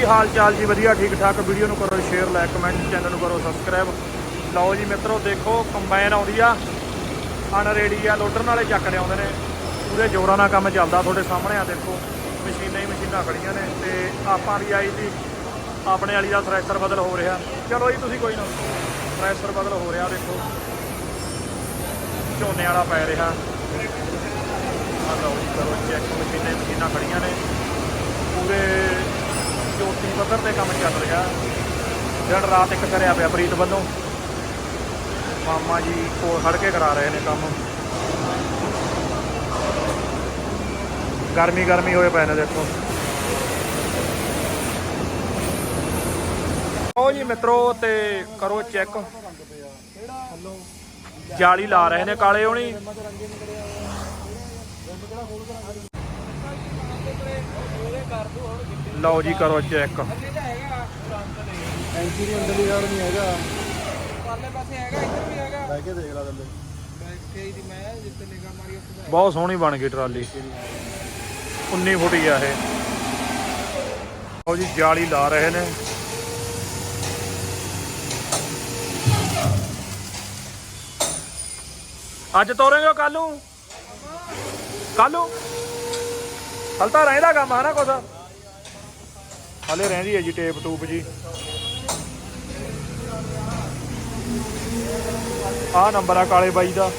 ਕੀ ਹਾਲ ਚਾਲ ਜੀ? ਵਧੀਆ, ਠੀਕ ਠਾਕ। ਵੀਡੀਓ ਨੂੰ ਕਰੋ ਸ਼ੇਅਰ ਲਾਈਕ ਕਮੈਂਟ ਚੈਨਲ ਨੂੰ ਕਰੋ ਸਬਸਕ੍ਰਾਈਬ ਲਓ ਜੀ ਮਿੱਤਰੋ, ਦੇਖੋ ਕੰਬਾਈਨ ਆਉਂਦੀ ਆ। ਅਨਰੇਡੀ ਆ, ਲੋਡਰ ਨਾਲੇ ਚੱਕਦੇ ਆਉਂਦੇ ਨੇ। ਪੂਰੇ ਜ਼ੋਰਾਂ ਨਾਲ ਕੰਮ ਚੱਲਦਾ ਤੁਹਾਡੇ ਸਾਹਮਣੇ ਆ, ਦੇਖੋ। ਮਸ਼ੀਨਾਂ ਹੀ ਮਸ਼ੀਨਾਂ ਖੜੀਆਂ ਨੇ ਤੇ ਆਪਾਂ ਵੀ ਆਈ ਸੀ ਆਪਣੇ ਵਾਲੀ ਦਾ ਥ੍ਰੈਸ਼ਰ ਬਦਲ ਹੋ ਰਿਹਾ। ਚਲੋ ਜੀ, ਤੁਸੀਂ ਕੋਈ ਨਾ ਥ੍ਰੈਸ਼ਰ ਬਦਲ ਹੋ ਰਿਹਾ, ਦੇਖੋ। ਝੋਨੇ ਵਾਲਾ ਪੈ ਰਿਹਾ। ਆ ਲਓ ਜੀ, ਕਰੋ ਚੈੱਕ ਮਸ਼ੀਨਾਂ ਮਸ਼ੀਨਾਂ ਖੜੀਆਂ ਨੇ। ਪੂਰੇ ਜੋਤੀ ਪੱਧਰ ਤੇ ਕੰਮ ਚੱਲ ਰਿਹਾ। ਦਿਨ ਰਾਤ ਇੱਕ ਕਰਿਆ ਪਿਆ ਪ੍ਰੀਤ ਵੱਲੋਂ। ਮਾਮਾ ਜੀ ਕੋਲ ਖੜ ਕੇ ਕਰਾ ਰਹੇ ਨੇ ਕੰਮ। ਗਰਮੀ ਗਰਮੀ ਹੋਏ ਪਏ ਨੇ ਦੇਖੋ। ਉਹ ਜੀ ਮਿੱਤਰੋ ਤੇ ਕਰੋ ਚੈੱਕ। ਜਾਲੀ ਲਾ ਰਹੇ ਨੇ ਕਾਲੇ ਹੋਣੀ। ਲਓ ਜੀ ਕਰੋ ਚੈੱਕ ਐਂਟੀ ਦੀ ਅੰਦਰਲੀ ਸਾਈਡ ਨਹੀਂ ਹੈਗਾ। ਪਰਲੇ ਪਾਸੇ ਹੈਗਾ ਇੱਧਰ ਵੀ ਹੈਗਾ। ਬਹਿ ਕੇ ਦੇਖ ਲੈ ਥੱਲੇ ਬੈਠੇ ਦੀ ਮੈਂ ਜਿੱਤੇ ਨਿਗਾਹ ਮਾਰੀ ਉੱਥੇ ਬਹੁਤ ਸੋਹਣੀ ਬਣ ਗਈ ਟਰਾਲੀ। 19 ਫੁੱਟ ਹੀ ਆ ਇਹ। ਲਓ ਜੀ ਜਾਲੀ ਲਾ ਰਹੇ ਨੇ। ਅੱਜ ਤੋਰੇਗਾ ਕੱਲ? ਨੂੰ ਕੱਲ? ਨੂੰ ਹਲ ਤਾਂ ਰਹਿੰਦਾ ਕੰਮ ਹੈ ਨਾ ਕੁਛ? ਹਲੇ ਰਹਿੰਦੀ ਹੈ ਜੀ ਟੇਪ ਟੂਪ ਜੀ। ਆਹ ਨੰਬਰ ਆ ਕਾਲੇ ਬਾਈ ਦਾ।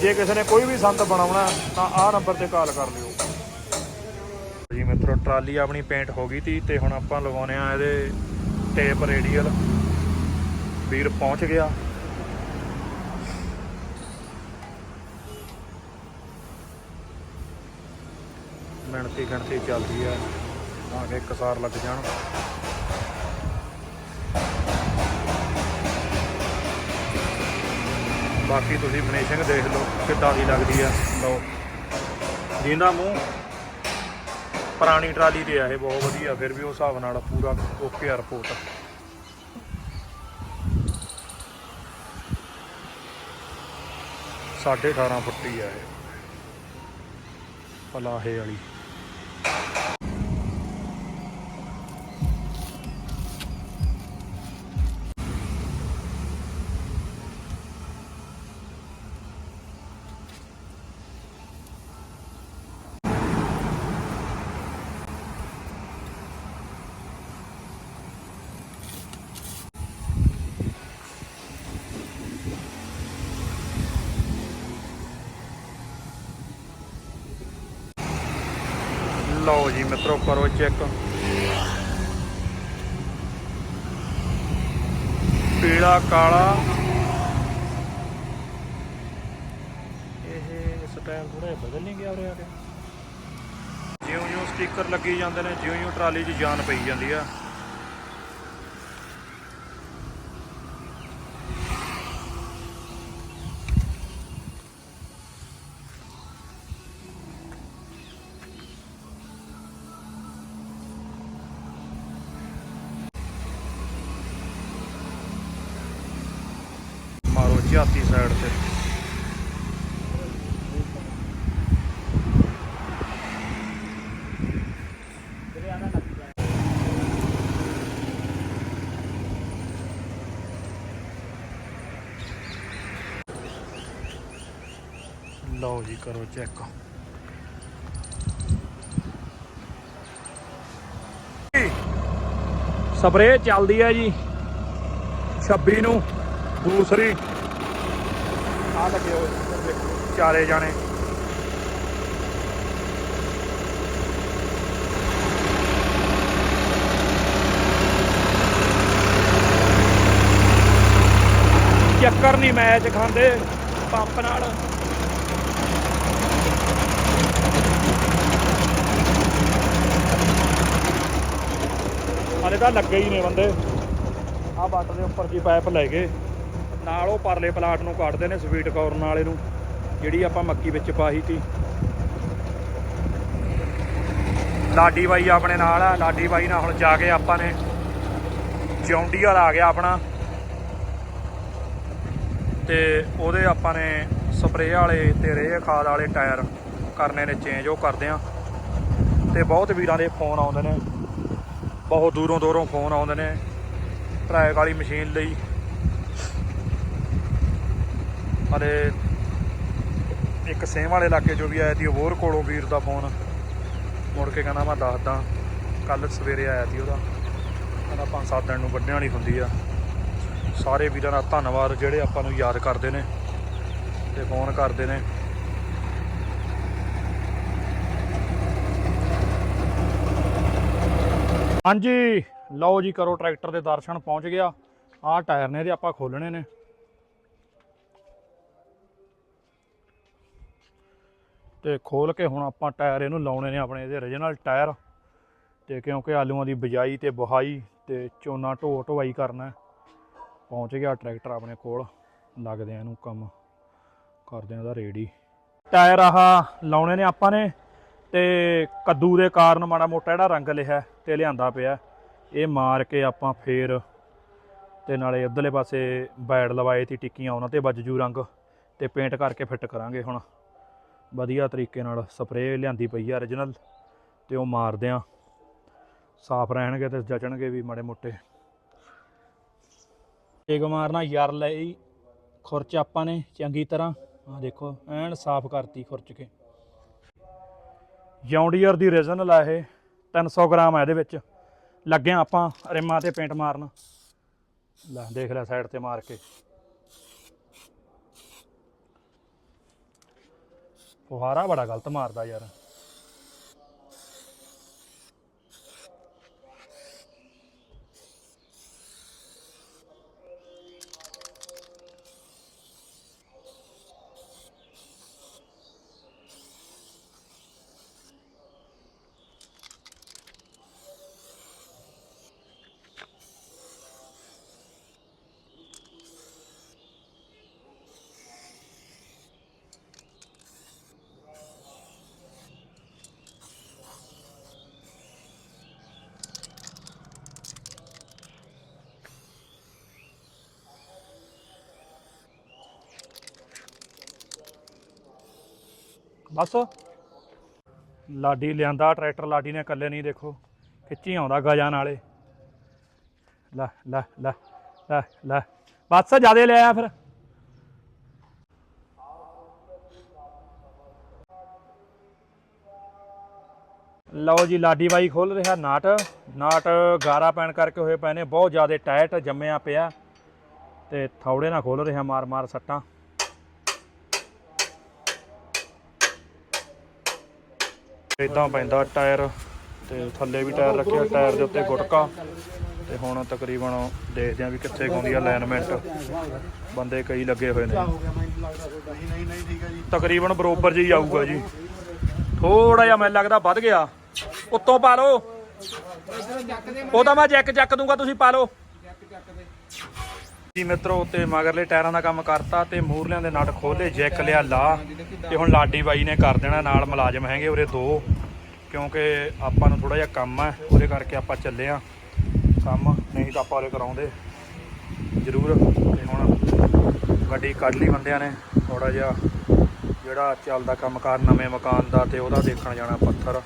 ਜੇ ਕਿਸੇ ਨੇ ਕੋਈ ਵੀ ਸੰਦ ਬਣਾਉਣਾ, ਤਾਂ ਆਹ ਨੰਬਰ ਤੇ ਕਾਲ ਕਰ ਲਿਓ। ਜੀ ਮਿੱਤਰੋ, ਟਰਾਲੀ ਆਪਣੀ ਪੇਂਟ ਹੋ ਗਈ ਤੀ ਤੇ ਹੁਣ ਆਪਾਂ ਲਗਾਉਨੇ ਆ ਇਹਦੇ ਟੇਪ ਰੇਡੀਅਲ ਵੀਰ ਪਹੁੰਚ ਗਿਆ। ਮਿਹਨਤੀ ਗਣਤੀ ਚੱਲਦੀ ਆ। ਤਾਂ ਕਿ ਕਸਾਰ ਲੱਗ ਜਾਣ। ਬਾਕੀ ਤੁਸੀਂ ਫਿਨਿਸ਼ਿੰਗ ਦੇਖ ਲਓ ਕਿੱਦਾਂ ਦੀ ਲੱਗਦੀ ਆ। ਲਓ। ਜਿੰਦਾ ਮੂੰਹ। ਪੁਰਾਣੀ ਟਰਾਲੀ ਤੇ ਆ ਇਹ, ਬਹੁਤ ਵਧੀਆ। ਫਿਰ ਵੀ ਉਸ ਹਿਸਾਬ ਨਾਲ ਪੂਰਾ ਓਕੇ ਆ ਰਿਪੋਰਟ ਸਾਢੇ 18 ਫੁੱਟੀ ਆ ਇਹ। ਪਲਾਹੇ ਵਾਲੀ। ਲਓ ਜੀ, ਮਿੱਤਰੋ, ਕਰੋ ਚੈੱਕ। ਪੀਲਾ, ਕਾਲਾ। ਇਹ ਸਟਾਈਲ ਥੋੜਾ ਬਦਲ ਨਹੀਂ ਗਿਆ ਉਰੇ ਆ ਕੇ। ਜਿਉਂ ਜਿਉਂ ਸਟicker ਲੱਗੀ ਜਾਂਦੇ ਨੇ ਜਿਉਂ ਜਿਉਂ ਟਰਾਲੀ 'ਚ ਜਾਨ ਪਈ ਜਾਂਦੀ ਆ। ਮਾਰੋ ਸਾਈਡ ਤੇ। ਲਓ ਜੀ ਕਰੋ ਚੈੱਕ ਸਪਰੇਅ ਚੱਲਦੀ ਹੈ ਜੀ। 26 ਨੂੰ ਦੂਸਰੀ। ਆ ਲੱਗੇ ਹੋਏ ਚਾਰੇ ਜਾਣੇ। ਚੱਕਰ ਨਹੀਂ ਮੈਚ ਖਾਂਦੇ, ਪੰਪ ਨਾਲ। ਹਾਲੇ ਤਾਂ ਲੱਗੇ ਹੀ ਨੇ ਬੰਦੇ। ਆ ਬੱਟ ਦੇ ਉੱਪਰ ਜੀ ਪਾਈਪ ਲੈ ਗਏ। ਨਾਲ ਉਹ ਪਰਲੇ ਪਲਾਟ ਨੂੰ ਕੱਢਦੇ ਨੇ ਸਵੀਟ ਕਾਰਨ ਵਾਲੇ ਨੂੰ, ਜਿਹੜੀ ਆਪਾਂ ਮੱਕੀ ਵਿੱਚ ਪਾਈ ਤੀ। ਲਾਡੀ ਬਾਈ ਆਪਣੇ ਨਾਲ ਆ, ਲਾਡੀ ਬਾਈ ਨਾਲ ਹੁਣ ਜਾ ਕੇ ਆਪਾਂ ਨੇ ਜੌਂਡੀ ਵਾਲਾ ਆ ਗਿਆ ਆਪਣਾ। ਤੇ ਉਹਦੇ ਆਪਾਂ ਨੇ ਸਪਰੇਅ ਵਾਲੇ ਤੇ ਰੇਹ ਖਾਦ ਵਾਲੇ ਟਾਇਰ ਕਰਨੇ ਨੇ ਚੇਂਜ ਉਹ ਕਰਦੇ ਆ। ਤੇ ਬਹੁਤ ਵੀਰਾਂ ਦੇ ਫੋਨ ਆਉਂਦੇ ਨੇ। ਬਹੁਤ ਦੂਰੋਂ ਦੂਰੋਂ ਫੋਨ ਆਉਂਦੇ ਨੇ। ਟਰੈਕ ਵਾਲੀ ਮਸ਼ੀਨ ਲਈ। ਹਲੇ ਇੱਕ ਸੇਮ ਵਾਲੇ ਇਲਾਕੇ ਜੋ ਵੀ ਆਇਆ ਸੀ ਹੋਰ ਕੋਲੋਂ ਵੀਰ ਦਾ ਫੋਨ ਮੁੜ ਕੇ ਕਹਿੰਦਾ ਮੈਂ ਦੱਸਦਾ ਕੱਲ ਸਵੇਰੇ ਆਇਆ ਸੀ ਉਹਦਾ। ਕਹਿੰਦਾ ਪੰਜ ਸੱਤ ਦਿਨ ਨੂੰ ਵੱਢਣ ਵਾਲੀ ਹੁੰਦੀ ਆ। ਸਾਰੇ ਵੀਰਾਂ ਦਾ ਧੰਨਵਾਦ, ਜਿਹੜੇ ਆਪਾਂ ਨੂੰ ਯਾਦ ਕਰਦੇ ਨੇ ਤੇ ਫੋਨ ਕਰਦੇ ਨੇ। ਹਾਂਜੀ, ਲਓ ਜੀ, ਕਰੋ ਟਰੈਕਟਰ ਦੇ ਦਰਸ਼ਨ, ਪਹੁੰਚ ਗਿਆ। ਆਹ ਟਾਇਰ ਨੇ ਇਹਦੇ ਆਪਾਂ ਖੋਲਣੇ ਨੇ। ਤੇ ਖੋਲ ਕੇ ਹੁਣ ਆਪਾਂ ਟਾਇਰ ਇਹਨੂੰ ਲਾਉਣੇ ਨੇ ਆਪਣੇ ਇਹਦੇ origignal ਟਾਇਰ। ਤੇ ਕਿਉਂਕਿ ਆਲੂਆਂ ਦੀ ਬਿਜਾਈ ਤੇ ਬੁਹਾਈ ਤੇ ਝੋਨਾ ਢੋ ਢਵਾਈ ਕਰਨਾ ਪਹੁੰਚ ਗਿਆ ਟਰੈਕਟਰ ਆਪਣੇ ਕੋਲ। ਲੱਗਦੇ ਆ ਇਹਨੂੰ ਕੰਮ। ਕਰਦੇ ਆ ਉਹਦਾ ਰੇਡੀ ਟਾਇਰ ਆਹ ਲਾਉਣੇ ਨੇ ਆਪਾਂ ਨੇ। ਤੇ ਕੱਦੂ ਦੇ ਕਾਰਨ ਮਾੜਾ ਮੋਟਾ ਜਿਹੜਾ ਰੰਗ ਲਿਆ ਤੇ ਲਿਆਂਦਾ ਪਿਆ ਇਹ ਮਾਰ ਕੇ ਆਪਾਂ ਫੇਰ ਤੇ ਨਾਲੇ ਉਧਰਲੇ ਪਾਸੇ ਬੈਡ ਲਵਾਏ ਤੀ ਟਿੱਕੀਆਂ, ਉਹਨਾਂ ਤੇ ਵੱਜਜੂ ਰੰਗ। ਤੇ ਪੇਂਟ ਕਰਕੇ ਫਿੱਟ ਕਰਾਂਗੇ ਹੁਣ। ਵਧੀਆ ਤਰੀਕੇ ਨਾਲ ਸਪਰੇਅ ਲਿਆਂਦੀ ਪਈ ਆ origignal ਤੇ ਉਹ ਮਾਰਦੇ ਆ। ਸਾਫ਼ ਰਹਿਣਗੇ ਤੇ ਜਚਣਗੇ ਵੀ ਮਾੜੇ ਮੋਟੇ। ਇੱਕ ਮਾਰਨਾ ਯਾਰ ਲਈ ਖੁਰਚ ਆਪਾਂ ਨੇ ਚੰਗੀ ਤਰ੍ਹਾਂ। ਆ ਦੇਖੋ, ਐਨ ਸਾਫ਼ ਕਰਤੀ ਖੁਰਚ ਕੇ। ਜੌਂਡੀਅਰ ਦੀ ਰੀਜਨਲ ਆ ਇਹ। 300 ਗ੍ਰਾਮ ਆ ਇਹਦੇ ਵਿੱਚ। ਲੱਗਿਆ ਆਪਾਂ ਰਿਮਾਂ ਤੇ ਪੇਂਟ ਮਾਰਨ। ਲੈ ਦੇਖ ਲੈ ਸਾਈਡ ਤੇ ਮਾਰ ਕੇ। ਫੁਹਾਰਾ ਬੜਾ ਗਲਤ ਮਾਰਦਾ ਯਾਰ। ਬਸ। ਲਾਡੀ ਲਿਆਂਦਾ ਟਰੈਕਟਰ, ਲਾਡੀ ਨੇ ਇਕੱਲੇ ਨਹੀਂ, ਦੇਖੋ, ਖਿੱਚੀ ਆਉਂਦਾ ਗਜਾਂ ਨਾਲੇ ਲੈ ਲੈ ਲੈ ਲੈ ਲੈ। ਬਸ, ਜਿਆਦੇ ਲੈ ਆ ਫਿਰ। ਲਓ ਜੀ, ਲਾਡੀ ਬਾਈ ਖੋਲ ਰਿਹਾ ਨਾਟ। ਨਾਟ ਗਾਰਾ ਪੈਣ ਕਰਕੇ ਹੋਏ ਪਏ ਨੇ, ਬਹੁਤ ਜ਼ਿਆਦਾ ਟਾਈਟ ਜੰਮਿਆ ਪਿਆ। ਤੇ ਥੌੜੇ ਨਾਲ ਖੋਲ ਰਿਹਾ ਮਾਰ ਮਾਰ ਸੱਟਾਂ। ਇਦਾਂ ਪੈਂਦਾ ਟਾਇਰ ਤੇ ਥੱਲੇ ਵੀ ਟਾਇਰ ਰੱਖਿਆ, ਟਾਇਰ ਦੇ ਉੱਤੇ ਗੁਟਕਾ। ਤੇ ਹੁਣ ਤਕਰੀਬਨ ਦੇਖਦੇ ਆਂ ਵੀ ਕਿੱਥੇ ਗਾਉਂਦੀ ਆ ਅਲਾਈਨਮੈਂਟ ਬੰਦੇ ਕਈ ਲੱਗੇ ਹੋਏ ਨੇ। ਤਕਰੀਬਨ ਬਰੋਬਰ ਜੀ ਆਊਗਾ ਜੀ। ਥੋੜਾ ਜਿਹਾ ਮੈਨੂੰ ਲੱਗਦਾ ਵੱਧ ਗਿਆ। ਉੱਤੋਂ ਪਾ ਲਓ। ਉਹ ਤਾਂ ਮੈਂ ਜੈਕ ਚੱਕ ਦੂੰਗਾ, ਤੁਸੀਂ ਪਾ ਲਓ। ਜੀ ਮਿੱਤਰੋ ਤੇ ਮਗਰਲੇ ਟਾਇਰਾਂ ਦਾ ਕੰਮ ਕਰਤਾ ਤੇ ਮੂਰਲਿਆਂ ਦੇ ਨਟ ਖੋਲੇ ਜੈਕ ਲਿਆ ਲਾ ਤੇ ਹੁਣ ਲਾਡੀ ਬਾਈ ਨੇ ਕਰ ਦੇਣਾ ਨਾਲ ਮੁਲਾਜ਼ਮ ਹੈਗੇ ਉਰੇ ਦੋ, ਕਿਉਂਕਿ ਆਪਾਂ ਨੂੰ ਥੋੜਾ ਜਿਹਾ ਕੰਮ ਹੈ, ਉਹਦੇ ਕਰਕੇ ਆਪਾਂ ਚੱਲੇ ਆ ਕੰਮ ਨਹੀਂ ਤਾਂ ਆਪਾਂ ਉਰੇ ਕਰਾਉਂਦੇ। ਜ਼ਰੂਰ, ਤੇ ਹੁਣ ਗੱਡੀ ਕੱਢ ਲਈ ਬੰਦਿਆਂ ਨੇ ਥੋੜਾ ਜਿਹਾ ਜਿਹੜਾ ਚੱਲਦਾ ਕੰਮਕਾਰ ਨਵੇਂ ਮਕਾਨ ਦਾ ਤੇ ਉਹਦਾ ਦੇਖਣ ਜਾਣਾ ਪੱਥਰ,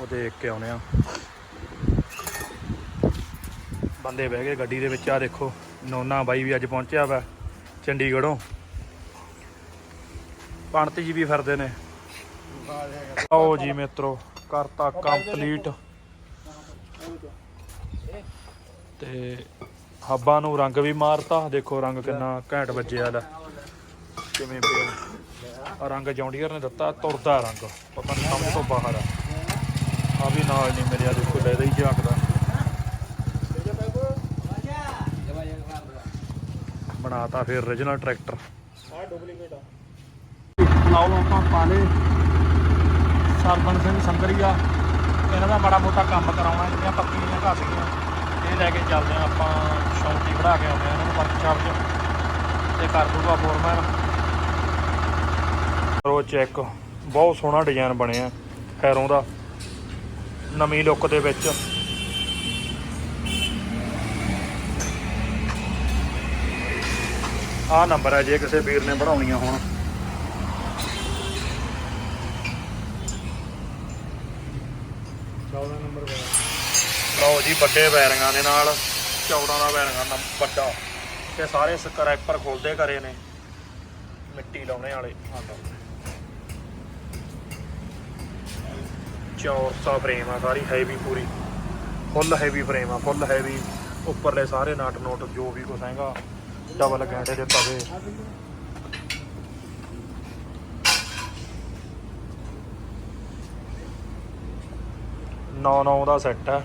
ਉਹ ਦੇਖ ਕੇ ਆਉਣੇ ਆ ਬੰਦੇ ਬਹਿ ਗਏ ਗੱਡੀ ਦੇ ਵਿੱਚ ਆ ਦੇਖੋ। ਨੋਨਾ ਬਾਈ ਵੀ ਅੱਜ ਪਹੁੰਚਿਆ ਵਾ ਚੰਡੀਗੜ੍ਹੋਂ। ਪੰਡਤ ਜੀ ਵੀ ਫਿਰਦੇ ਨੇ। ਆਓ ਜੀ ਮਿੱਤਰੋ, ਕਰਤਾ ਕੰਪਲੀਟ। ਤੇ ਹੱਬਾਂ ਨੂੰ ਰੰਗ ਵੀ ਮਾਰਤਾ। ਦੇਖੋ ਰੰਗ ਕਿੰਨਾ ਘੈਂਟ ਵੱਜਿਆ ਦਾ ਕਿਵੇਂ ਪਿਆ। ਰੰਗ ਜੌਂਡੀਅਰ ਨੇ ਦਿੱਤਾ, ਤੁਰਦਾ ਰੰਗ। ਪਤਾ ਨਹੀਂ ਸਮਝ ਤੋਂ ਬਾਹਰ ਆ। ਆ ਵੀ ਨਾਲ ਨਹੀਂ ਮੇਰੇ ਆ ਦੇਖੋ ਲੈ ਹੀ ਝਾਕਦਾ ਬਣਾਤਾ ਫਿਰ origignal ਟਰੈਕਟਰ ਆ ਡੁਪਲੀਕੇਟ ਆ। ਲਾਓ ਆਪਾਂ ਪਾਲੇ। ਸਰਬਨ ਸਿੰਘ ਸੰਗਰੀਆ ਇਹਨਾਂ ਦਾ ਮਾੜਾ ਮੋਟਾ ਕੰਮ ਕਰਾਉਣਾ ਜਿਹੜੀਆਂ ਪੱਕੀਆਂ ਘਸ ਗਈਆਂ। ਇਹ ਲੈ ਕੇ ਚੱਲਦੇ ਆ ਆਪਾਂ ਸ਼ੌਂਕੀ ਬਣਾ ਕੇ ਆਉਂਦੇ ਆ ਇਹਨਾਂ ਨੂੰ ਵਰਕਸ਼ਾਪ 'ਚ ਤੇ ਕਰ ਦੂਗਾ ਫੋਰਮੈਨ ਕਰੋ ਚੈੱਕ ਬਹੁਤ ਸੋਹਣਾ ਡਿਜ਼ਾਈਨ ਬਣਿਆ ਖੈਰੋਂ ਦਾ। ਨਵੀਂ ਲੁੱਕ ਦੇ ਵਿੱਚ। ਆਹ ਨੰਬਰ ਹੈ ਜੇ ਕਿਸੇ ਵੀਰ ਨੇ ਬਣਾਉਣੀਆਂ ਹੋਣ। ਲਓ ਜੀ ਵੱਡੇ ਬੈਰਿੰਗਾਂ ਦੇ ਨਾਲ 14 ਦਾ ਬੈਰਿੰਗਾਂ ਦਾ ਵੱਡਾ ਤੇ ਸਾਰੇ ਸਕ੍ਰੈਪਰ ਖੋਲਦੇ ਕਰੇ ਨੇ। ਮਿੱਟੀ ਲਾਉਣੇ ਵਾਲੇ ਲਓ। ਚੌਰਸਾ ਫਰੇਮ ਆ ਸਾਰੀ ਹੈਵੀ ਪੂਰੀ। ਫੁੱਲ ਹੈਵੀ ਫਰੇਮ ਆ ਫੁੱਲ ਹੈਵੀ ਉੱਪਰਲੇ ਸਾਰੇ ਨਟ ਨੋਟ ਜੋ ਵੀ ਕੁਛ ਹੈਗਾ। ਡਬਲ ਗੈਂਡੇ ਦੇ ਤਵੇ ਨੌ ਨੌ ਦਾ ਸੈੱਟ ਹੈ।